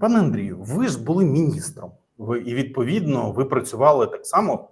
Пане Андрію, ви ж були міністром. Ви і відповідно ви працювали так само.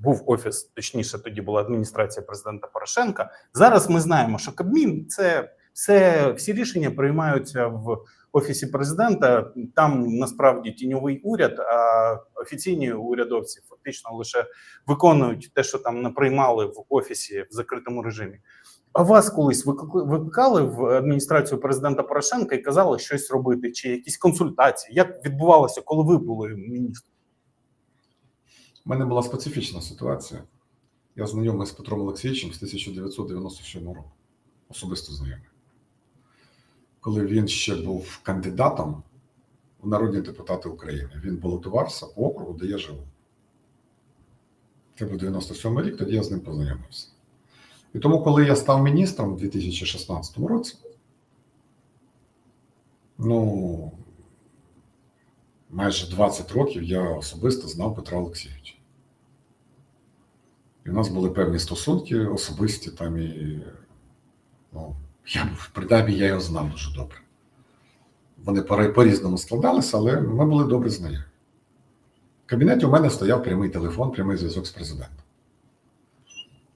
Був офіс, точніше, тоді була адміністрація президента Порошенка. Зараз ми знаємо, що Кабмін це все всі рішення приймаються в офісі президента. Там насправді тіньовий уряд, а офіційні урядовці фактично лише виконують те, що там наприймали в офісі в закритому режимі. А вас колись викликали в адміністрацію президента Порошенка і казали щось робити, чи якісь консультації? Як відбувалося, коли ви були міністром? У мене була специфічна ситуація. Я знайомий з Петром Олексійовичем з 1997 року. Особисто знайомий. Коли він ще був кандидатом у народні депутати України, він балотувався по округу, де я живу. Це був 97 рік, тоді я з ним познайомився. І тому, коли я став міністром у 2016 році, ну, майже 20 років я особисто знав Петра Олексійовича. І у нас були певні стосунки особисті там і ну, я принаймні, я його знав дуже добре. Вони по-різному складалися, але ми були добре знайомі. В кабінеті у мене стояв прямий телефон, прямий зв'язок з президентом.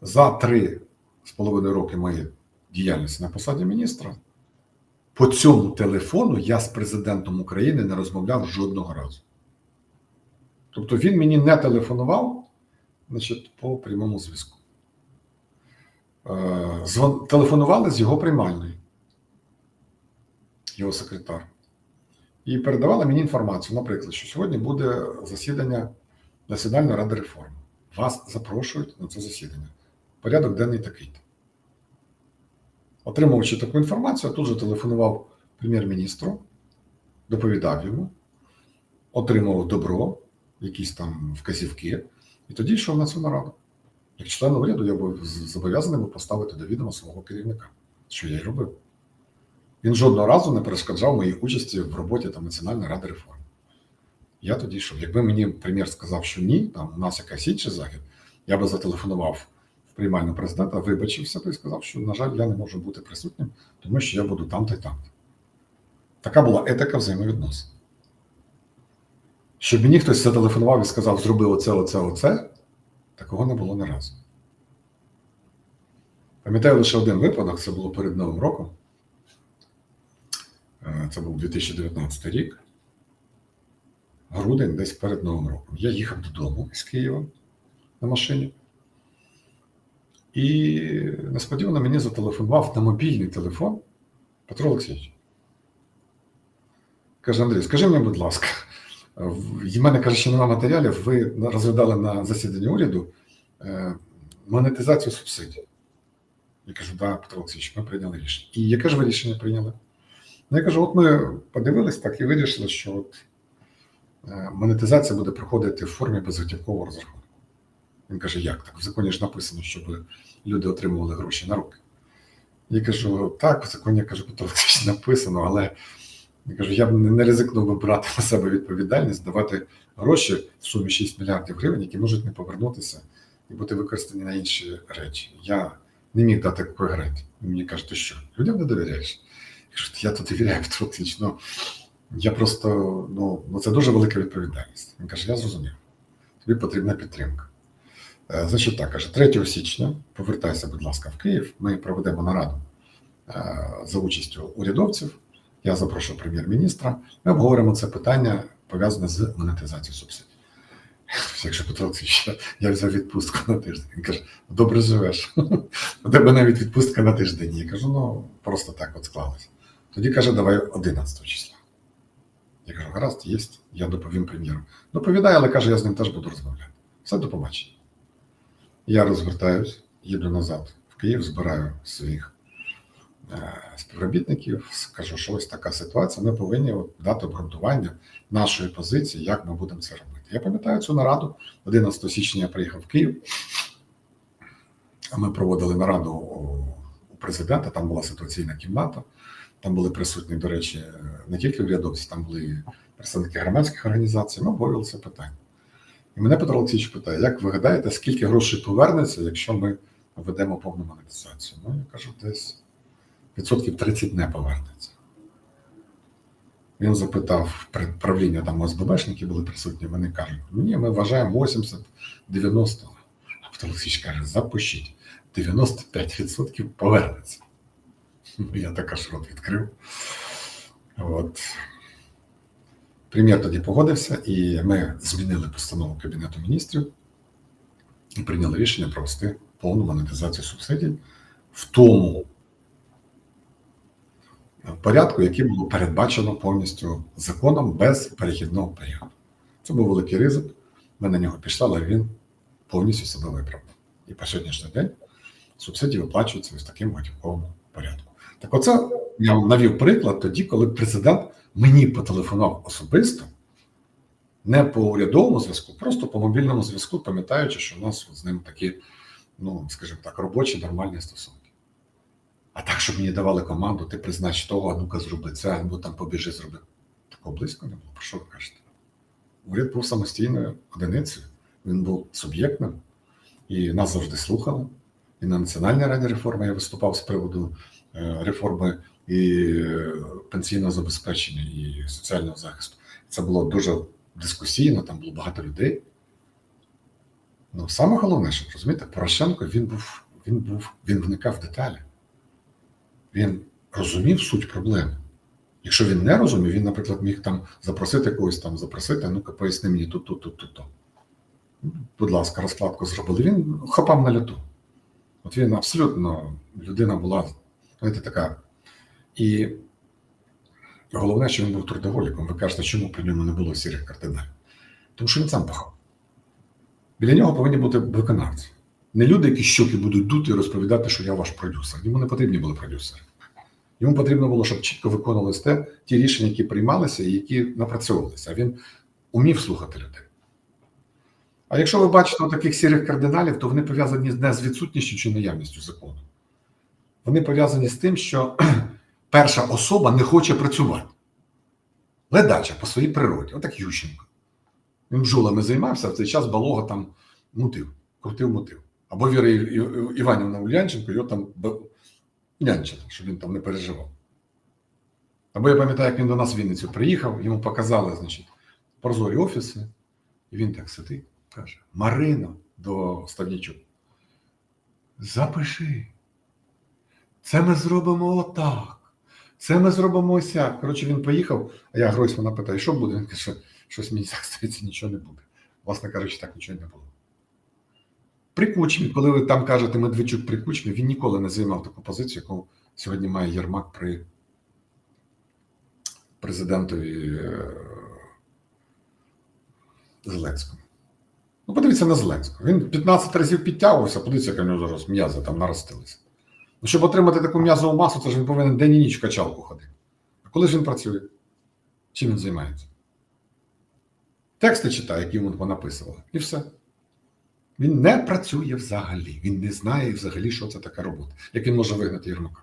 За три з половиною роки моєї діяльності на посаді міністра по цьому телефону я з президентом України не розмовляв жодного разу. Тобто він мені не телефонував значить, по прямому зв'язку. Е, Телефонували з його приймальної, його секретар. І передавали мені інформацію, наприклад, що сьогодні буде засідання Національної ради реформ. Вас запрошують на це засідання. Порядок денний такий-то. Отримавши таку інформацію, тут же телефонував прем'єр-міністру, доповідав йому, отримав добро, якісь там вказівки, і тоді йшов на цю нараду. Як член уряду, я був зобов'язаний поставити до відома свого керівника, що я й робив. Він жодного разу не перешкоджав моїй участі в роботі там, Національної ради реформ. Я тоді йшов. Якби мені прем'єр сказав, що ні, там у нас якась інший захід, я би зателефонував приймальну президента, вибачився і сказав, що, на жаль, я не можу бути присутнім, тому що я буду там та й там. Така була етика взаємовідносин. Щоб мені хтось зателефонував і сказав, зроби оце, оце, оце, такого не було ні разу. Пам'ятаю лише один випадок, це було перед Новим роком. Е, Це був 2019 рік. Грудень, десь перед Новим роком. Я їхав додому з Києва на машині. І несподівано мені зателефонував на мобільний телефон Петро Олексійович. Каже: Андрій, скажи мені, будь ласка, в мене каже, що немає матеріалів. Ви розглядали на засіданні уряду е, монетизацію субсидій. Я кажу, да, Петро Олексійович, ми прийняли рішення. І яке ж ви рішення прийняли? Ну, я кажу, от ми подивились так і вирішили, що от е, монетизація буде проходити в формі безготівкового розрахунку. Він каже, як так? В законі ж написано, щоб люди отримували гроші на руки. Я кажу, так, в законі я кажу, Петро написано, але я кажу, я б не ризикнув би брати на себе відповідальність, давати гроші в сумі 6 мільярдів гривень, які можуть не повернутися і бути використані на інші речі. Я не міг дати такої. Він мені каже, ти що, людям не довіряєш? Я кажу, я тут довіряю Олексійович, ну я просто, ну, ну це дуже велика відповідальність. Він каже, я зрозумів. Тобі потрібна підтримка. Е, Значить так, каже, 3 січня повертайся, будь ласка, в Київ. Ми проведемо нараду е, за участю урядовців. Я запрошу прем'єр-міністра. Ми обговоримо це питання пов'язане з монетизацією субсидій. Якщо Петро Олексійович, я взяв відпустку на тиждень. Він каже: добре живеш. У тебе навіть відпустка на тиждень. Я кажу, ну просто так от склалося. Тоді каже, давай 11 числа. Я кажу, гаразд, є, я доповім прем'єру. Доповідає, але каже, я з ним теж буду розмовляти. Все до побачення. Я розвертаюсь, їду назад в Київ, збираю своїх е, співробітників, скажу, що ось така ситуація. Ми повинні дати обґрунтування нашої позиції, як ми будемо це робити. Я пам'ятаю цю нараду. 11 січня я приїхав в Київ. Ми проводили нараду у президента, там була ситуаційна кімната. Там були присутні, до речі, не тільки урядовці, там були представники громадських організацій. Ми обговорювали це питання. І мене Петро Олексійович питає: як ви гадаєте, скільки грошей повернеться, якщо ми введемо повну монетизацію? Ну, я кажу, десь відсотків 30 не повернеться. Він запитав правління там ОСББшники були присутні. Вони кажуть: ні, ми вважаємо 80-90. А Петро Олексійович каже: запишіть, 95% повернеться. Ну, Я також рот відкрив. От. Прем'єр тоді погодився, і ми змінили постанову Кабінету міністрів і прийняли рішення провести повну монетизацію субсидій в тому порядку, який було передбачено повністю законом без перехідного періоду. Це був великий ризик. Ми на нього пішли, але він повністю себе виправдав. І по сьогоднішній день субсидії виплачуються ось таким готівковому порядку. Так, оце я вам навів приклад тоді, коли президент мені потелефонував особисто, не по урядовому зв'язку, просто по мобільному зв'язку, пам'ятаючи, що у нас з ним такі, ну скажімо так, робочі нормальні стосунки. А так, щоб мені давали команду, ти признач того, а ну-ка зроби це, або там побіжи зроби. Такого близько не було. Про що ви кажете? Уряд був самостійною одиницею, він був суб'єктним, і нас завжди слухали. І на Національній раді реформи я виступав з приводу е, реформи і е, пенсійного забезпечення, і соціального захисту. Це було дуже дискусійно, там було багато людей. Ну, саме головне, що розумієте, Порошенко він був, він був, він вникав в деталі. Він розумів суть проблеми. Якщо він не розумів, він, наприклад, міг там запросити когось там, запросити, ну-ка поясни мені тут, тут, тут, тут. Ну, Будь ласка, розкладку зробили. Він хапав на люту. От він абсолютно людина була, знаєте, така. І головне, що він був трудоголіком. Ви кажете, чому при ньому не було сірих кардиналів? Тому що він сам пахав. Біля нього повинні бути виконавці. Не люди, які щоки будуть дути і розповідати, що я ваш продюсер. Йому не потрібні були продюсери. Йому потрібно було, щоб чітко виконувалися те, ті рішення, які приймалися і які напрацьовувалися. А він умів слухати людей. А якщо ви бачите таких сірих кардиналів, то вони пов'язані не з відсутністю чи наявністю закону. Вони пов'язані з тим, що перша особа не хоче працювати. Ледача по своїй природі, отак Ющенко. Він бджолами займався, в цей час балога там мутив, крутив мутив. Або Віра Іванівна Ульянченко його там нянчила, щоб він там не переживав. Або я пам'ятаю, як він до нас в Вінницю приїхав, йому показали, значить, прозорі офіси, і він так сидить, каже: Марино до Ставнічук, запиши. Це ми зробимо отак. Це ми зробимо ось як. Коротше, він поїхав, а я Гройсмана питаю, що буде? Він каже, щось мені так здається, нічого не буде. Власне кажучи, так нічого не було. При Кучмі, коли ви там кажете Медведчук при Кучмі, він ніколи не займав таку позицію, яку сьогодні має Єрмак при президентові е, Зеленському. Ну, подивіться на Зеленського. Він 15 разів підтягувався, подивіться, яка в нього зараз м'язи там наростилися. Щоб отримати таку м'язову масу, це ж він повинен день і ніч в качалку ходити. А коли ж він працює? Чим він займається? Тексти читає, які йому понаписували, і все. Він не працює взагалі. Він не знає взагалі, що це така робота. Як він може вигнати Єрмака?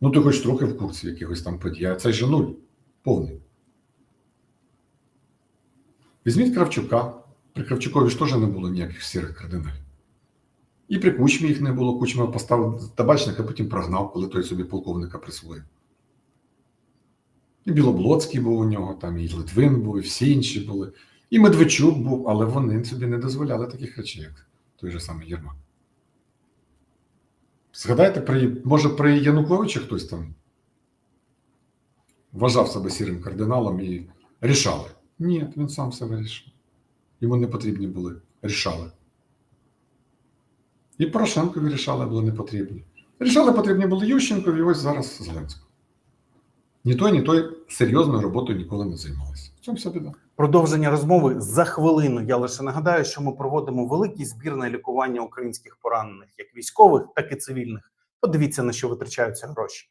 Ну, ти хоч трохи в курсі якихось там подій, а це же нуль повний. Візьміть Кравчука. При Кравчукові ж теж не було ніяких сірих кардиналів. І при Кучмі їх не було. Кучма поставив табачника, потім прогнав, коли той собі полковника присвоїв. І Білоблоцький був у нього, там, і Литвин був, і всі інші були. І Медведчук був, але вони собі не дозволяли таких речей, як той же самий Єрмак. Згадайте, при, може, при Януковичі хтось там вважав себе сірим кардиналом і рішали. Ні, він сам все вирішив. Йому не потрібні були, рішали. І Порошенкові рішали були не потрібні. Рішали потрібні були Ющенкові, і ось зараз Зеленського. Ні той, ні той серйозною роботою ніколи не займалися. В цьому вся біда. Продовження розмови за хвилину. Я лише нагадаю, що ми проводимо великий збір на лікування українських поранених, як військових, так і цивільних. Подивіться на що витрачаються гроші.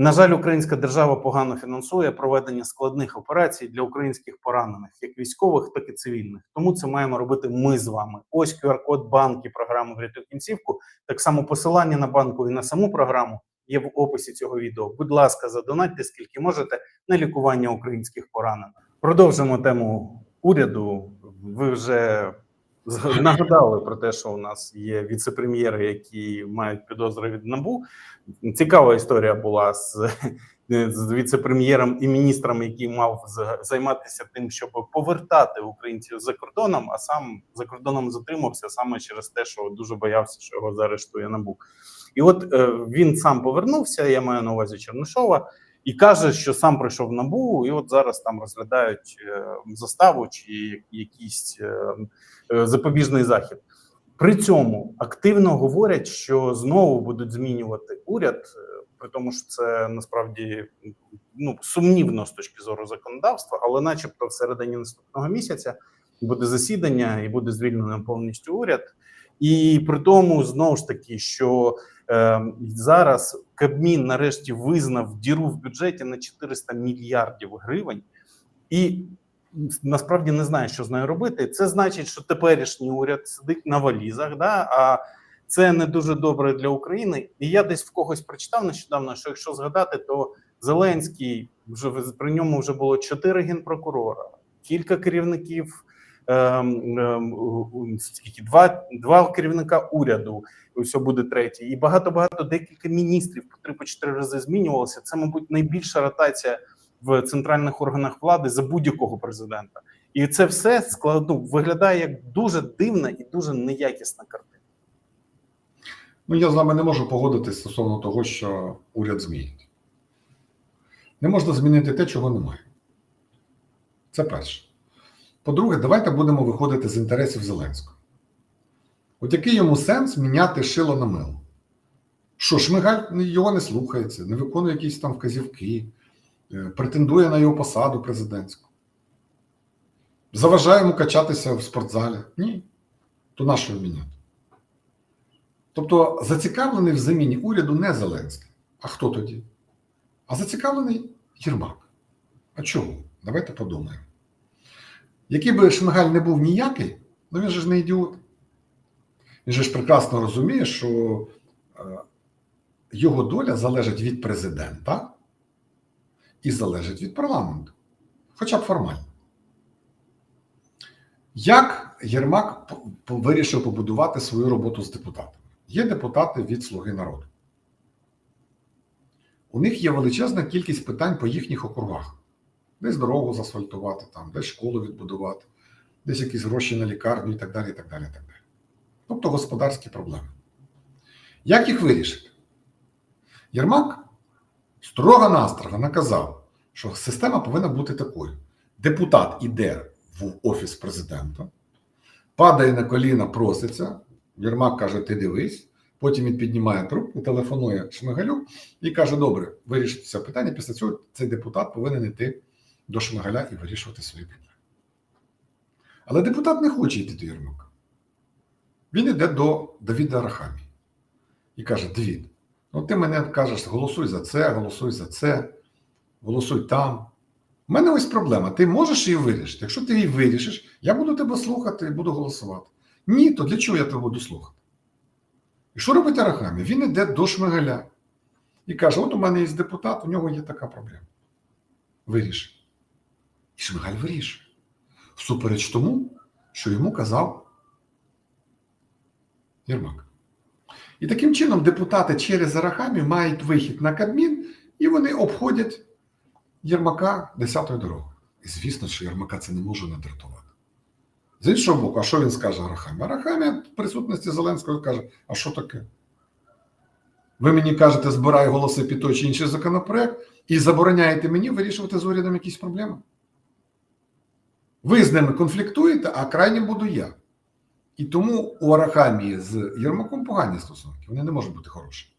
На жаль, українська держава погано фінансує проведення складних операцій для українських поранених, як військових, так і цивільних. Тому це маємо робити ми з вами. Ось QR-код банки програми «Врятуй кінцівку. Так само посилання на банку і на саму програму є в описі цього відео. Будь ласка, задонатьте скільки можете на лікування українських поранених. Продовжимо тему уряду. Ви вже нагадали про те, що у нас є віце-прем'єри, які мають підозри від набу. Цікава історія була з, з віце-прем'єром і міністром, який мав займатися тим, щоб повертати українців за кордоном, а сам за кордоном затримався саме через те, що дуже боявся, що його заарештує набу. І от е, він сам повернувся. Я маю на увазі Чернишова. І каже, що сам прийшов набу, і от зараз там розглядають е, заставу чи якийсь е, е, запобіжний захід. При цьому активно говорять, що знову будуть змінювати уряд, при тому, що це насправді ну сумнівно з точки зору законодавства, але, начебто, в середині наступного місяця буде засідання і буде звільнено повністю уряд. І при тому знову ж таки, що зараз Кабмін нарешті визнав діру в бюджеті на 400 мільярдів гривень, і насправді не знає, що з нею робити. Це значить, що теперішній уряд сидить на валізах, да, а це не дуже добре для України. І я десь в когось прочитав нещодавно, що якщо згадати, то Зеленський вже при ньому вже було чотири генпрокурора, кілька керівників. Ем, ем, Скільки два, два керівника уряду, все буде третій, і багато багато декілька міністрів по три по чотири рази змінювалося. Це, мабуть, найбільша ротація в центральних органах влади за будь-якого президента. І це все складно виглядає як дуже дивна і дуже неякісна картина. Ну, я з вами не можу погодитись стосовно того, що уряд змінить. Не можна змінити те, чого немає. Це перше. По-друге, давайте будемо виходити з інтересів Зеленського. От який йому сенс міняти шило на мило? Що Шмигаль його не слухається, не виконує якісь там вказівки, е, претендує на його посаду президентську. Заважає йому качатися в спортзалі? Ні. То на що міняти? Тобто зацікавлений в заміні уряду не Зеленський. А хто тоді? А зацікавлений Єрмак. А чому? Давайте подумаємо. Який би Шмигаль не був ніякий, ну він же ж не ідіот. Він же ж прекрасно розуміє, що е, його доля залежить від президента і залежить від парламенту. Хоча б формально. Як Єрмак вирішив побудувати свою роботу з депутатами? Є депутати від Слуги народу. У них є величезна кількість питань по їхніх округах. Десь дорогу заасфальтувати, там, десь школу відбудувати, десь якісь гроші на лікарню і так далі. і так далі, і так далі. Тобто господарські проблеми. Як їх вирішити? Єрмак строго-настрого наказав, що система повинна бути такою: депутат іде в офіс президента, падає на коліна, проситься. Єрмак каже: Ти дивись. Потім він піднімає трубку, телефонує Шмигалю і каже: Добре, вирішити це питання. Після цього цей депутат повинен йти до Шмигаля і вирішувати свої проблеми. Але депутат не хоче йти до Єрмака. Він йде до Давіда Арахамії і каже: Давід, ну ти мене кажеш, голосуй за це, голосуй за це, голосуй там. У мене ось проблема. Ти можеш її вирішити. Якщо ти її вирішиш, я буду тебе слухати і буду голосувати. Ні, то для чого я тебе буду слухати? І що робить Арахамі? Він йде до Шмигаля і каже: от у мене є депутат, у нього є така проблема. Виріши. І Шмигаль вирішує. Всупереч тому, що йому казав Єрмак. І таким чином депутати через Арахамію мають вихід на Кабмін, і вони обходять Єрмака десятою дорогою. І звісно, що Єрмака це не може надратувати. З іншого боку, а що він скаже Арахамі? Арахамі в присутності Зеленського каже: а що таке? Ви мені кажете, збирай голоси під той чи інший законопроект і забороняєте мені вирішувати з урядом якісь проблеми. Ви з ними конфліктуєте, а крайнім буду я. І тому у Арахамії з Єрмаком погані стосунки, вони не можуть бути хороші.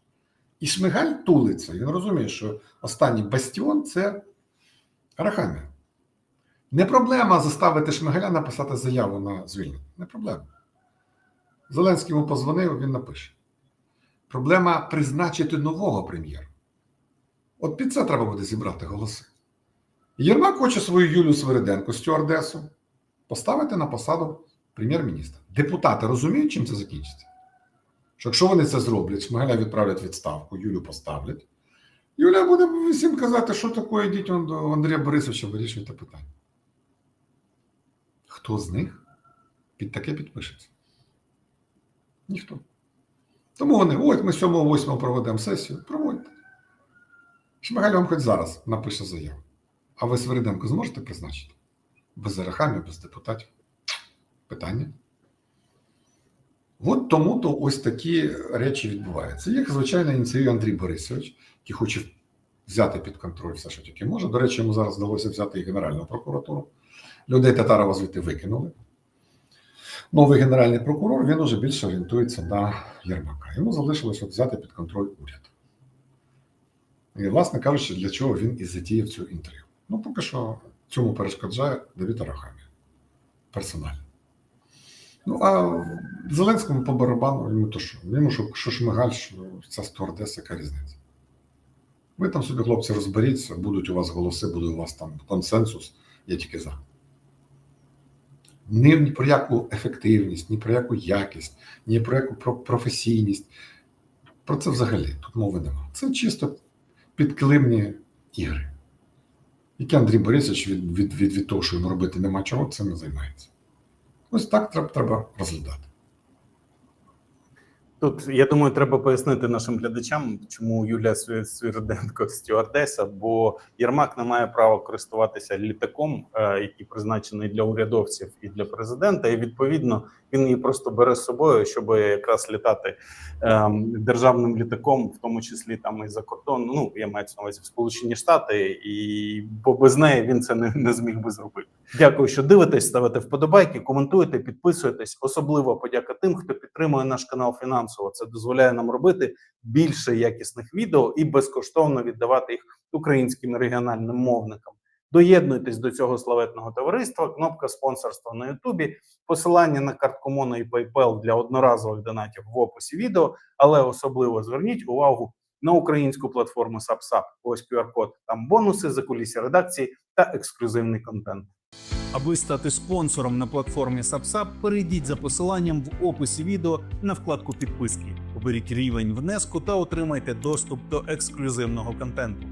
І Шмигаль тулиться. Він розуміє, що останній бастіон це Арахамія. Не проблема заставити Шмигаля написати заяву на звільнення. Не проблема. Зеленський йому позвонив, він напише. Проблема призначити нового прем'єра. От під це треба буде зібрати голоси. Єрмак хоче свою Юлю Свириденко, стюардесу, поставити на посаду прем'єр-міністра. Депутати розуміють, чим це закінчиться? Що якщо вони це зроблять, Шмигаля відправлять відставку, Юлю поставлять. Юля буде всім казати, що таке, йдіть до Андрія Борисовича, вирішуйте питання. Хто з них під таке підпишеться? Ніхто. Тому вони, ось ми 7-8 проведемо сесію, проводьте. Шмигаль вам хоч зараз напише заяву. А ви Свириденко зможете призначити? Без Арахамі, без депутатів? Питання. От тому то ось такі речі відбуваються. Їх, звичайно, ініціює Андрій Борисович, який хоче взяти під контроль все, що тільки може. До речі, йому зараз вдалося взяти і Генеральну прокуратуру. Людей Татарова звідти викинули. Новий генеральний прокурор він уже більше орієнтується на Єрмака. Йому залишилось от взяти під контроль уряд. І, власне кажучи, для чого він і затіяв цю інтригу. Ну, поки що цьому перешкоджає Давід Арахамія. Персонально. Ну, а Зеленському по барабану йому то що? Йому що, що Шмигаль, що ця стюардеса, яка різниця. Ви там собі, хлопці, розберіться, будуть у вас голоси, буде у вас там консенсус, я тільки за. Ні, ні про яку ефективність, ні про яку якість, ні про яку про професійність. Про це взагалі тут мови нема. Це чисто підкилимні ігри, які Андрій Борисович від, від, від, від того, що йому робити нема чого, цим не займається. Ось так треба, треба розглядати. Тут я думаю, треба пояснити нашим глядачам, чому Юлія Сві- Свириденко стюардеса, бо Єрмак не має права користуватися літаком, е, який призначений для урядовців і для президента. І відповідно він її просто бере з собою, щоб якраз літати ем, державним літаком, в тому числі там і за кордон. Ну я маю на увазі в Сполучені Штати, і бо без неї він це не, не зміг би зробити. Дякую, що дивитесь, ставите вподобайки, коментуєте, підписуєтесь. Особливо подяка тим, хто підтримує наш канал фінансово. Це дозволяє нам робити більше якісних відео і безкоштовно віддавати їх українським регіональним мовникам. Доєднуйтесь до цього славетного товариства. Кнопка спонсорства на Ютубі, посилання на картку Моно і PayPal для одноразових донатів в описі відео, але особливо зверніть увагу на українську платформу SubSub. Ось QR-код, там бонуси, закулісся редакції та ексклюзивний контент. Аби стати спонсором на платформі SubSub, перейдіть за посиланням в описі відео на вкладку підписки. Оберіть рівень внеску та отримайте доступ до ексклюзивного контенту.